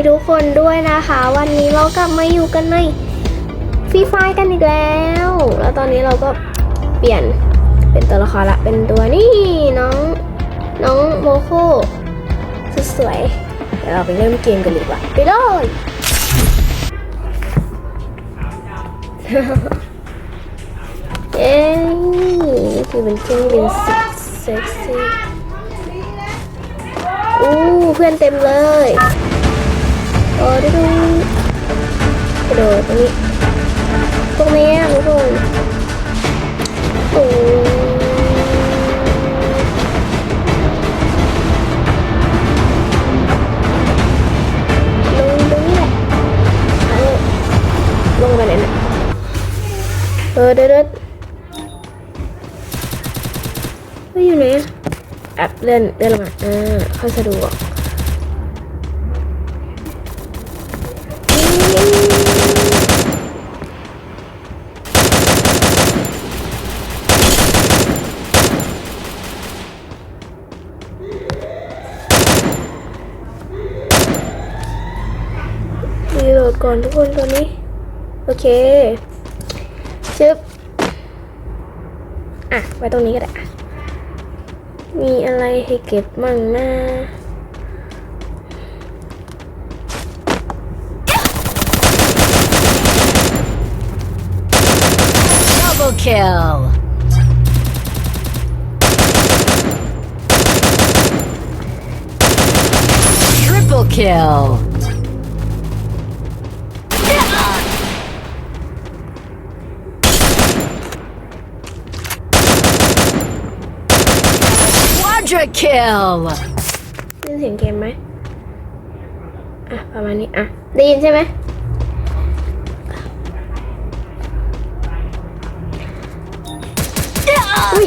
ีทุกคนด้วยนะคะ วันนี้เรากลับมาอยู่กันในฟรีไฟกันอีกแล้ว แล้วตอนนี้เราก็เปลี่ยนเป็นตัวละครละ เป็นตัวนี่น้องน้องโมโคสุดสวยเดี๋ยวเราไปเริ่มเกมกันดีกว่าไปเลยเย้นี่คือเป็นเครื่องบินเซ็กซี่อู้เพื่อนเต็มเลย โอ้ดูดูกระโดดตรงนี้ตรงนี้อะทุกคนโอ้ลงตรงนี้แหละเอาลงไปไหนเนี่ยเออเด็ดเด็ดเฮ้ยอยู่ไหนแอบเลื่อนเลื่อนลงมาอ่าค่อยสะดวก รีโหลด ก่อนทุกคนตอนนี้ โอเคชึบอะ ไว้ตรงนี้ก็ได้ มีอะไรให้เก็บมั่งนะ Double kill. Triple kill. Quadra kill. ได้ยินเสียงเกมไหมอะประมาณนี้อะได้ยินใช่ไหมอุ้ย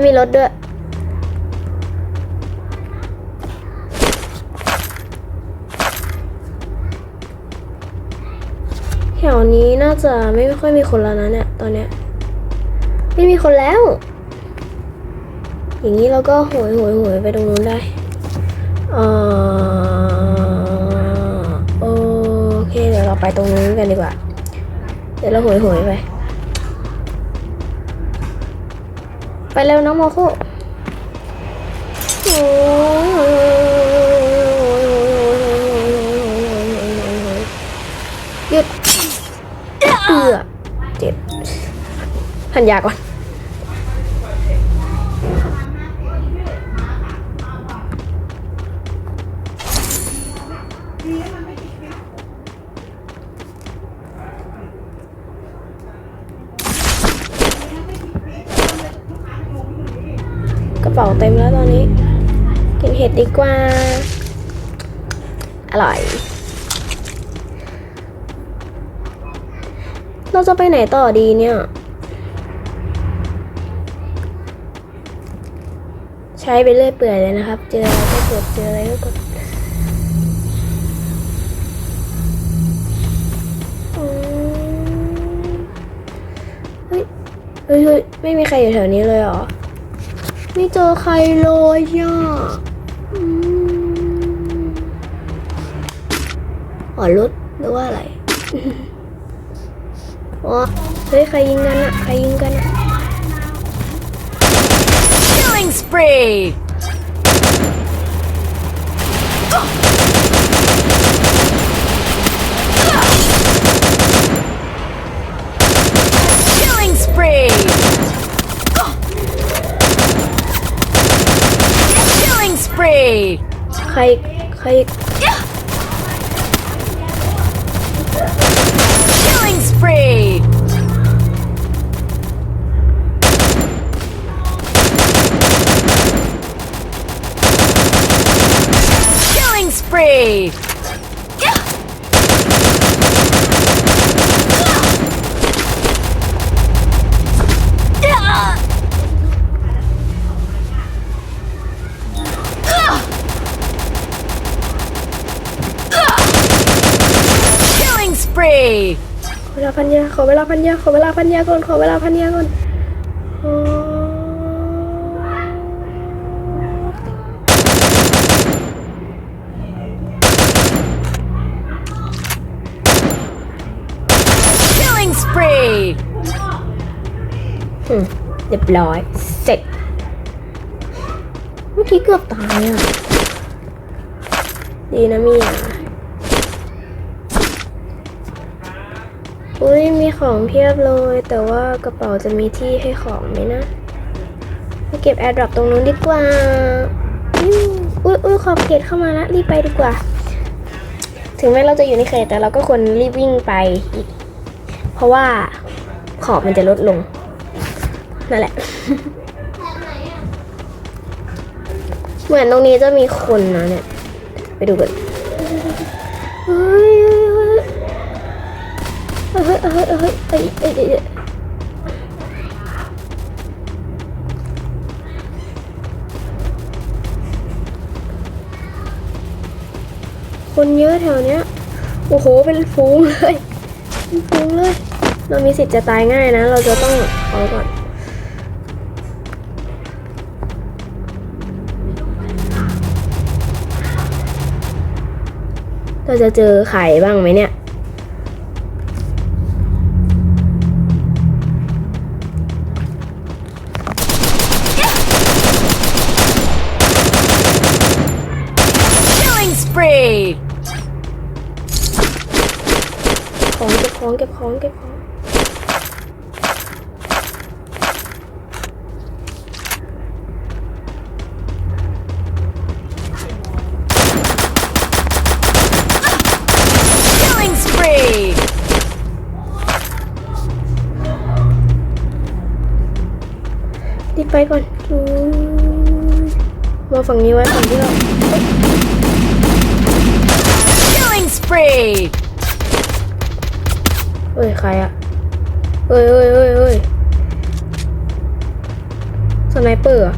ม่มีรถด้วย แถวนี้น่าจะไม่ค่อยมีคนแล้วนะเนี่ยตอนเนี้ย ไม่มีคนแล้ว อย่างนี้เราก็โหยโหยโหยไปตรงนู้นได้เอ่อโอเคเดี๋ยวเราไปตรงนู้นกันดีกว่า เดี๋ยวเราโหยโหยไป ไปเร็วน้องโมคุหยุดเอือเจ็บพันยาก่อน ระเป๋าเต็มแล้วตอนนี้ กินเห็ดดีกว่า อร่อย เราจะไปไหนต่อดีเนี่ย ใช้ไปเรื่อยเปื่อยเลยนะครับ เจออะไรก็กดเจออะไรก็กดอืมเฮ้ยเฮ้ยเฮ้ย ไม่มีใครอยู่แถวนี้เลยเหรอ ไม่เจอใครเลยอะอ๋อรถหรือว่าอะไรอ๋อเฮ้ย ใครยิงกันอะใครยิงกันอะ Killing spree. Killing spree. Killing spree. ใคร ใคร พันยาขอเวลาพันยาก่อนขอเวลาพันยาก่อนอ๋อ Killing spree. อืมเรียบร้อย เสร็จ เมื่อกี้เกือบตายอะ ดีนะมียาอุ้ย ของเพียบเลย แต่ว่ากระเป๋าจะมีที่ให้ของไหมนะไปเก็บแอร์ดรอปตรงนู้นดีกว่าอุ้ยอุ้ยขอบเขตเข้ามาละรีบไปดีกว่า ถึงแม้เราจะอยู่ในเขตแต่เราก็ควรรีบวิ่งไปอีกเพราะว่าขอบมันจะลดลง นั่นแหละ เหมือนตรงนี้จะมีคนนะเนี่ย ไปดูกันเฮ้ย เฮ้ยเฮ้ยเฮ้ยเฮ้ยเฮ้ยคนเยอะแถวเนี้ย โอ้โห เป็นฟูงเลยเป็นฟูงเลย เรามีสิทธิ์จะตายง่ายนะ เราจะต้องเอาก่อนเราจะเจอไข่บ้างไหมเนี่ย khốn cái khó. đi bay con vô phần nhiều em còn biết không? Killing spree. เอ้ยใครอะเอ้ยเอ้ยเอ้ยเอ้ยสไนเปอร์อะ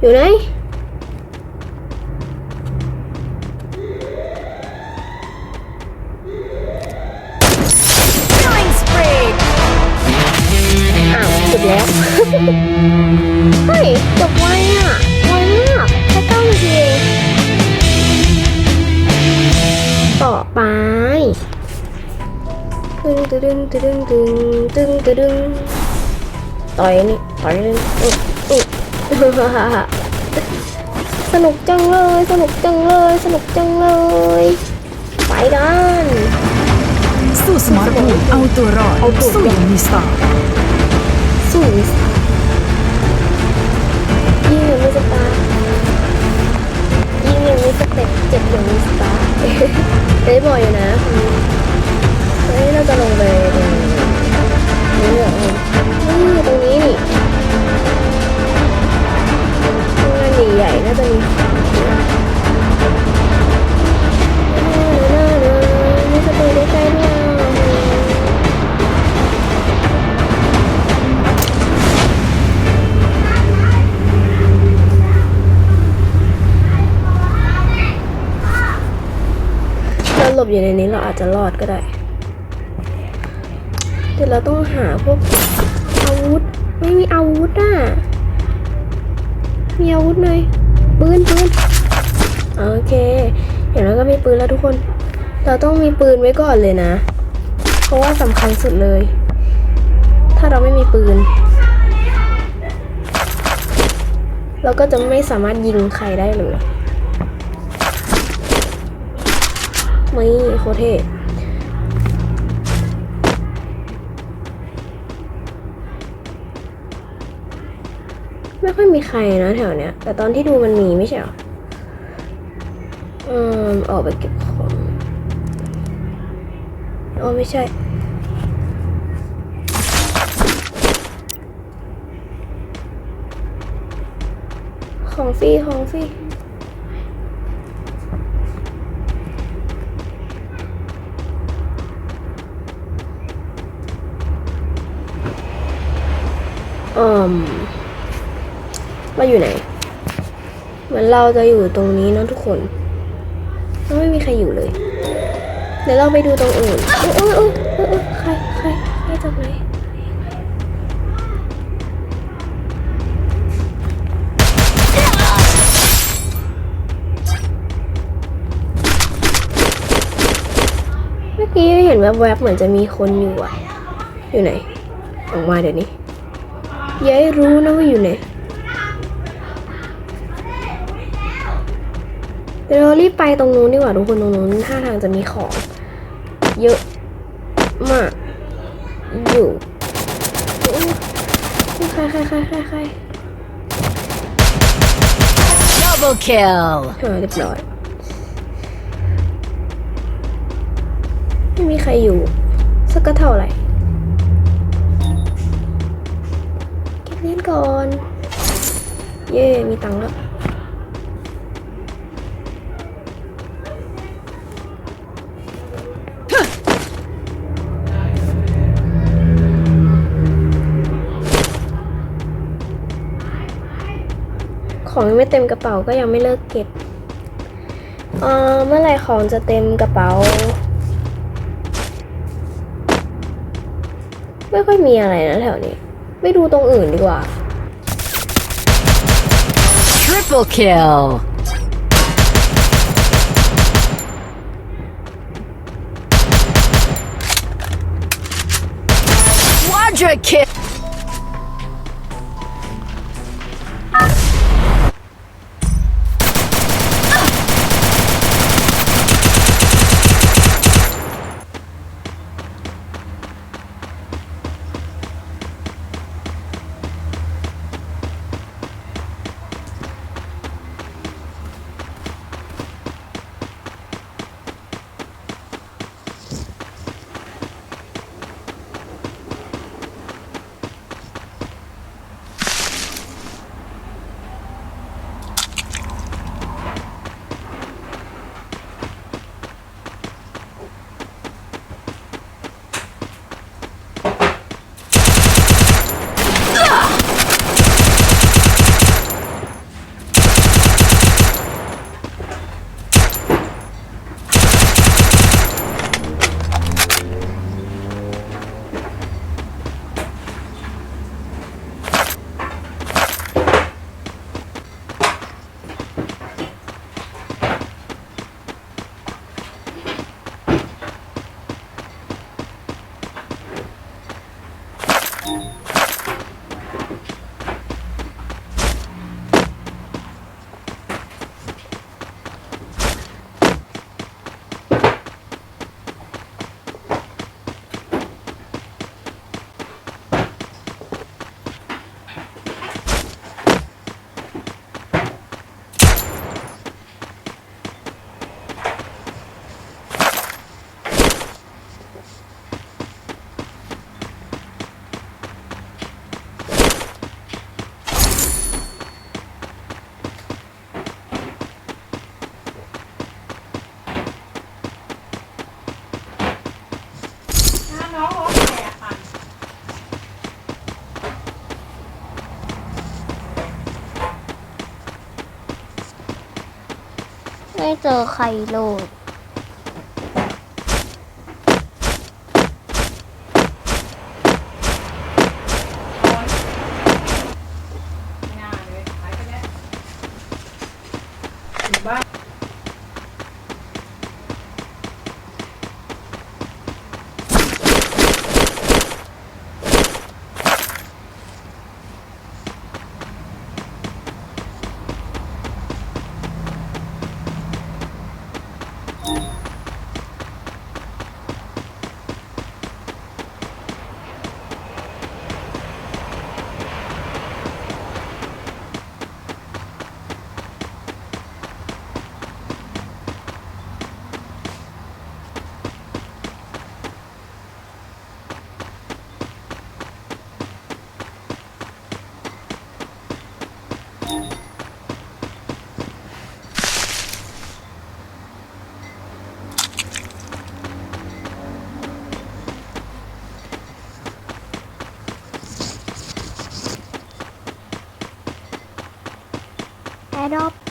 อยู่ไหน Killing spree. อ้าวจบแล้ว เฮ้ยจบไวอะไวมากแค่เก้านาทีเองต่อไปตึงตึงตึงตึงตึงตึงตึงต่อยนี่ต่อยนี่อุ๊ยอุ๊ย สนุกจังเลย สนุกจังเลย สนุกจังเลย ไปกันสู้สมรภูมิเอาตัวรอดเอาตัวรอดสู้อย่างมีสไตล์สู้วิสยิงอย่างมีสตาร์ยิงอย่างมีสเต็ปเจ็บอย่างมีสตาร์เฮ้ยบ่อยอยู่นะคนนี้เฮ้ยเราจะลงไปตรง สีใหญ่น่าจะมีนี่าหลบอยู่ในนี้เราอาจจะรอดก็ได้ แต่เราต้องหาพวกอาวุธ ไม่มีอาวุธอะ มีอาวุธหน่อยปืนปืนโอเคอย่างนั้นก็มีปืนแล้วทุกคน เราต้องมีปืนไว้ก่อนเลยนะ เพราะว่าสำคัญสุดเลย ถ้าเราไม่มีปืน เราก็จะไม่สามารถยิงใครได้เลยไม่โคเท ไม่ค่อยมีใครนะแถวเนี้ย แต่ตอนที่ดูมันมีไม่ใช่เหรออืมออกไปเก็บของอ๋อไม่ใช่ของฟรีของฟรีอืม เราอยู่ไหน เหมือนเราจะอยู่ตรงนี้นอะทุกคนแล้วไม่มีใครอยู่เลย เดี๋ยวเราไปดูตรงอื่นเออเออเออเออเออใครใครใครจากไหนเมื่อกี้เห็นแวบๆเหมือนจะมีคนอยู่อะอยู่ไหน ออกมาเดี๋ยวนี้ยาให้รู้นะว่าอยู่ไหน เดี๋ยวเรารีบไปตรงนู้นดีกว่าทุกคนตรงนู้นท่าทางจะมีของ เยอะมากอยู่ใครใครใครใครใคร Double kill. เรียบร้อยไม่มีใครอยู่ สักก็เท่าไหร่เก็บเงินก่อน เย่มีตังค์แล้ว ของยังไม่เต็มกระเป๋าก็ยังไม่เลิกเก็บเอ่อเมื่อไหร่ของจะเต็มกระเป๋า ไม่ค่อยมีอะไรนะแถวนี้ไปดูตรงอื่นดีกว่า Triple kill. Quadra kill. เจอใครเลย บ้าน แอ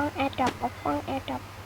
fun air drop, a.